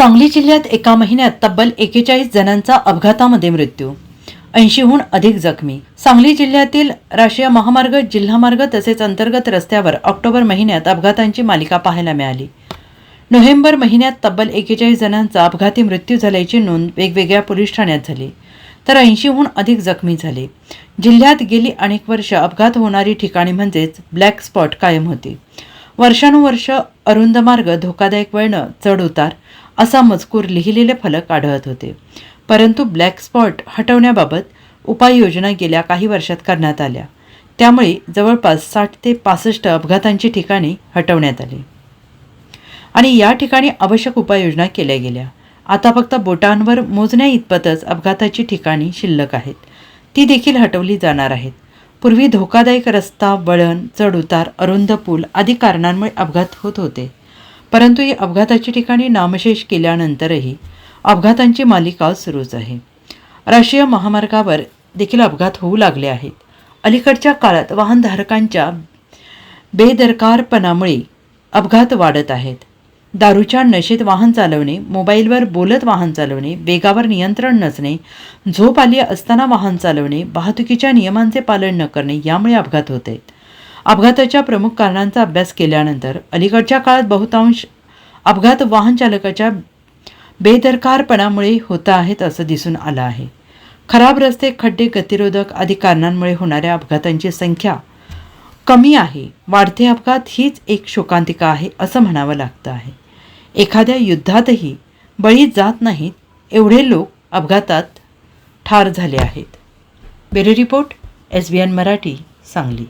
सांगली जिल्ह्यात एका महिन्यात तब्बल एकेचाळीस जणांचा अपघातामध्ये मृत्यू. ऐंशीहून अधिक जखमी. सांगली जिल्ह्यातील राष्ट्रीय महामार्ग जिल्हामार्ग तसेच अंतर्गत रस्त्यावर ऑक्टोबर महिन्यात अपघातांची मालिका पाहायला मिळाली. नोव्हेंबर महिन्यात तब्बल एकेचाळीस जणांचा अपघाती मृत्यू झाल्याची नोंद वेगवेगळ्या पोलीस ठाण्यात झाली. तर ऐंशीहून अधिक जखमी झाले. जिल्ह्यात गेली अनेक वर्ष अपघात होणारी ठिकाणी म्हणजेच ब्लॅक स्पॉट कायम होती. वर्षानुवर्ष अरुंद मार्ग धोकादायक वळणं चढ उतार असा मजकूर लिहिलेले फलक आढळत होते. परंतु ब्लॅक स्पॉट हटवण्याबाबत उपाययोजना गेल्या काही वर्षात करण्यात आल्या. त्यामुळे जवळपास साठ ते पासष्ट अपघातांची ठिकाणे हटवण्यात आली. आणि या ठिकाणी आवश्यक उपाययोजना केल्या गेल्या. आता फक्त बोटांवर मोजण्या इतपतच अपघाताची ठिकाणी शिल्लक आहेत. ती देखील हटवली जाणार आहेत. पूर्वी धोकादायक रस्ता वळण चढउतार अरुंद पूल आदी कारणांमुळे अपघात होत होते. परंतु ही अपघाताची ठिकाणी नामशेष केल्यानंतरही अपघातांची मालिका सुरूच आहे. राष्ट्रीय महामार्गावर देखील अपघात होऊ लागले आहेत. अलीकडच्या काळात वाहनधारकांच्या बेदरकारपणामुळे अपघात वाढत आहेत. दारूच्या नशेत वाहन चालवणे मोबाईलवर बोलत वाहन चालवणे वेगावर नियंत्रण नसणे झोप आली असताना वाहन चालवणे वाहतुकीच्या नियमांचे पालन न करणे यामुळे अपघात होत आहेत. अपघाताच्या प्रमुख कारणांचा अभ्यास केल्यानंतर अलीकडच्या काळात बहुतांश अपघात वाहन चालकाच्या बेदरकारपणामुळे होत आहेत असं दिसून आलं आहे. खराब रस्ते खड्डे गतिरोधक आदी कारणांमुळे होणाऱ्या अपघातांची संख्या कमी आहे. वाढते अपघात हीच एक शोकांतिका आहे असं म्हणावं लागतं आहे. एखाद्या युद्धातही बळी जात नाहीत एवढे लोक अपघातात ठार झाले आहेत. Bureau report S B N Marathi Sangli.